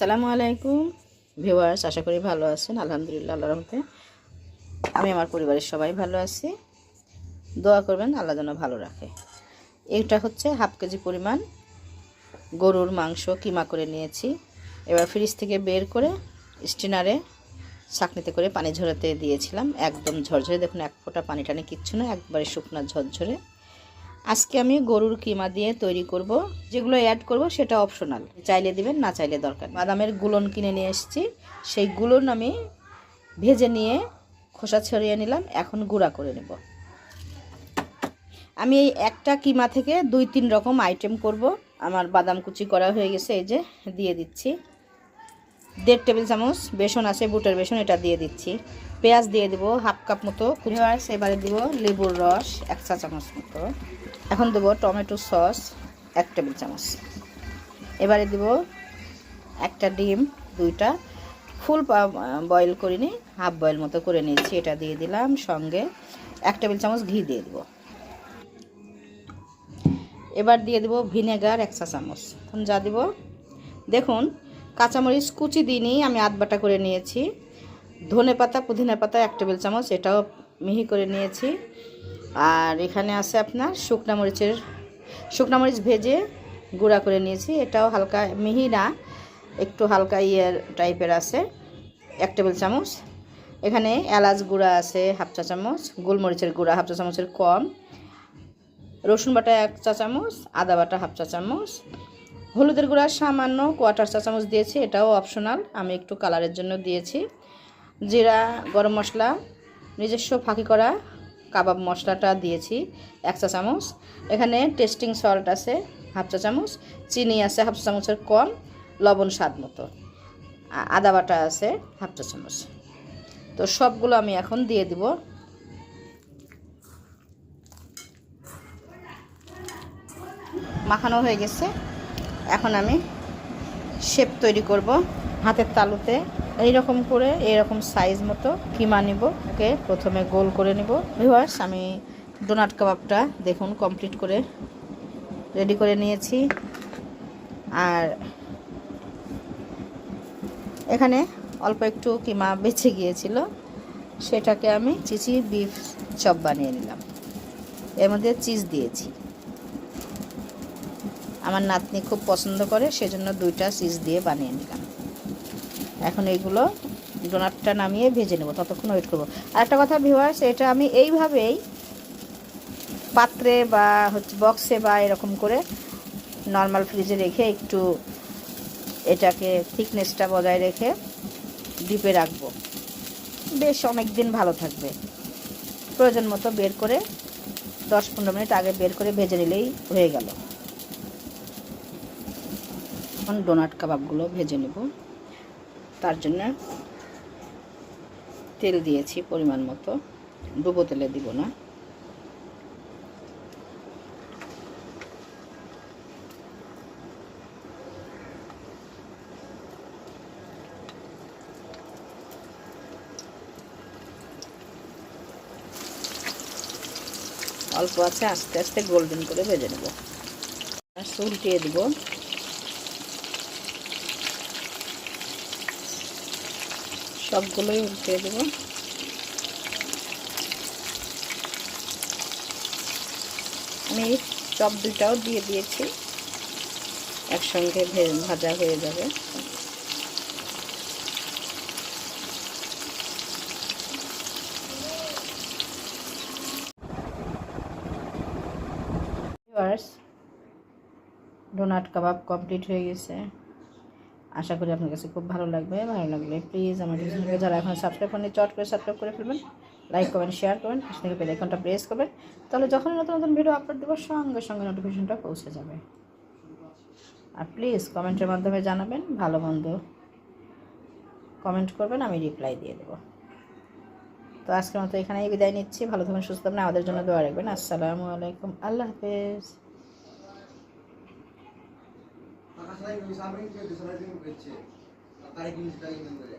সালামু আলাইকুম। ভিউয়ার্স, আশা করি ভালো আছেন। আলহামদুলিল্লাহ আল্লাহ রহমতে আমি আমার পরিবারের সবাই ভালো আছি। দোয়া করবেন, আল্লাহ যেন ভালো রাখে। এটা হচ্ছে হাফ কেজি পরিমাণ গরুর মাংস কিমা করে নিয়েছি। এবার ফ্রিজ থেকে বের করে স্টিনারে চাকনিতে করে পানি ঝরাতে দিয়েছিলাম। একদম ঝরঝরে, দেখুন, এক ফোঁটা পানি টানি কিচ্ছু না, একবারে শুকনা ঝরঝরে। আজকে আমি গরুর কিমা দিয়ে তৈরি করব, যেগুলো অ্যাড করব সেটা অপশনাল চাইলে দিবেন, না চাইলে দরকার বাদামের গুলন কিনে নিয়ে এসেছি। সেই গুলন আমি ভেজে নিয়ে খোসা ছড়িয়ে নিলাম, এখন গুঁড়া করে নেব। আমি এই একটা কিমা থেকে দুই তিন রকম আইটেম করব। আমার বাদাম কুচি করা হয়ে গেছে, এই যে দিয়ে দিচ্ছি। দেড় টেবিল চামচ বেসন আছে, বুটের বেসন, এটা দিয়ে দিচ্ছি। পেঁয়াজ দিয়ে দেবো হাফ কাপ মতো। পেঁয়াজ এবারে দিব লেবুর রস, এক চা চামচ মতো। এখন দেব টমেটো সস, এক টেবিল চামচ। এবারে দিব একটা ডিম, দুইটা। ফুল বয়েল করিনি হাফ বয়েল মতো করে নিয়েছি, এটা দিয়ে দিলাম সঙ্গে। এক টেবিল চামচ ঘি দিয়ে দিব। এবার দিয়ে দেব ভিনেগার, এক চা চামচ। যা দিব, দেখুন, কাঁচামরিচ কুচি দিইনি, আমি আধ বাটা করে নিয়েছি। ধনে পাতা, পুদিনা পাতা, এক টেবিল চামচ, এটাও মিহি করে নিয়েছি। আর এখানে আছে আপনার শুকনা মরিচের, শুকনা মরিচ ভেজে গুঁড়া করে নিয়েছি। এটাও হালকা, মিহি না, একটু হালকা ইয়ের টাইপের আছে। এক টেবিল চামচ। এখানে এলাচ গুঁড়া আছে হাফ চা চামচ, গোলমরিচের গুঁড়া হাফ চা চামচের কম। রসুন বাটা এক চা চামচ, আদা বাটা হাফ চা চামচ। হলুদের গুঁড়া সামান্য কোয়াটার চা চামচ দিয়েছি, এটাও অপশনাল, আমি একটু কালারের জন্য দিয়েছি। জিরা, গরম মশলা, নিজস্ব ফাঁকি করা কাবাব মশলাটা দিয়েছি, এক চা চামচ। এখানে টেস্টিং সল্ট আছে, হাফ চা চামচ। চিনি আছে, হাফ চা চামচের কম, লবণ স্বাদ মতো। আদা বাটা আছে, হাফ চা চামচ। তো সবগুলো আমি এখন দিয়ে দিব। মাখানো হয়ে গেছে। এখন আমি শেপ তৈরি করব হাতের তালুতে। এইরকম করে এরকম সাইজ মতো কিমা নিব, ওকে? প্রথমে গোল করে নিব। ভিউয়ার্স আমি ডোনাট কাবাবটা দেখুন কমপ্লিট করে রেডি করে নিয়েছি। আর এখানে অল্প একটু কিমা বেঁচে গিয়েছিল, সেটাকে আমি চিচি বিফ চপ বানিয়ে নিলাম। এর মধ্যে চিজ দিয়েছি। আমার নাতনি খুব পছন্দ করে, সেজন্য দুইটা চিজ দিয়ে বানিয়ে নিলাম। এখন এইগুলো ডোনাটটা নামিয়ে ভেজে নেব, ততক্ষণ ওয়েট করব। আর একটা কথা ভিওয়ার্স এটা আমি এইভাবেই পাত্রে বা হচ্ছে বক্সে বা এরকম করে নর্মাল ফ্রিজে রেখে একটু এটাকে থিকনেসটা বজায় রেখে ডিপে রাখব। বেশ অনেক দিন ভালো থাকবে। প্রয়োজন মতো বের করে দশ পনেরো মিনিট আগে বের করে ভেজে নিলেই হয়ে গেল। এখন ডোনাট কাবাবগুলো ভেজে নেব। তার জন্য তেল দিয়েছি পরিমাণ মতো। ডুবো তেলে দিব না। অল্প আছে, আস্তে আস্তে গোল্ডেন করে ভেজে নেব। উল্টিয়ে দিব। সবগুলোই উল্টে দেব। আমি চপ দুটাও দিয়ে দিয়েছি। একসঙ্গে ভাজা হয়ে যাবে। ডোনাট কাবাব কমপ্লিট হয়ে গেছে। আশা করি আপনার কাছে খুব ভালো লাগবে, ভালো লাগলে প্লিজ আমার চ্যানেলকে যারা এখন সাবস্ক্রাইব করেন চট করে সাবস্ক্রাইব করে ফেলবেন লাইক করবেন শেয়ার করবেন, পাশে বেল আইকনটা প্রেস করবেন, তাহলে যখনই নতুন নতুন ভিডিও আপলোড দেবো, সঙ্গে সঙ্গে নোটিফিকেশনটা পৌঁছে যাবে। আর প্লিজ কমেন্টের মাধ্যমে জানাবেন, ভালো মন্দ কমেন্ট করবেন, আমি রিপ্লাই দিয়ে দেবো। তো আজকের মতো এখানেই বিদায় নিচ্ছি, ভালো থাকবেন, সুস্থ থাকবেন, আমাদের জন্য দোয়া রাখবেন। আসসালামু আলাইকুম, আল্লাহ হাফেজ। ಆಕಾಶದಾಗ ನೀವು ಸಾಮ್ರಾಜ್ಯ ಡಿಸರಾಜ್ ಬೆಚ್ಚಿ ತಾಯಿ ಗಿಂಜ್ ತಾಯಿ ಅಂದರೆ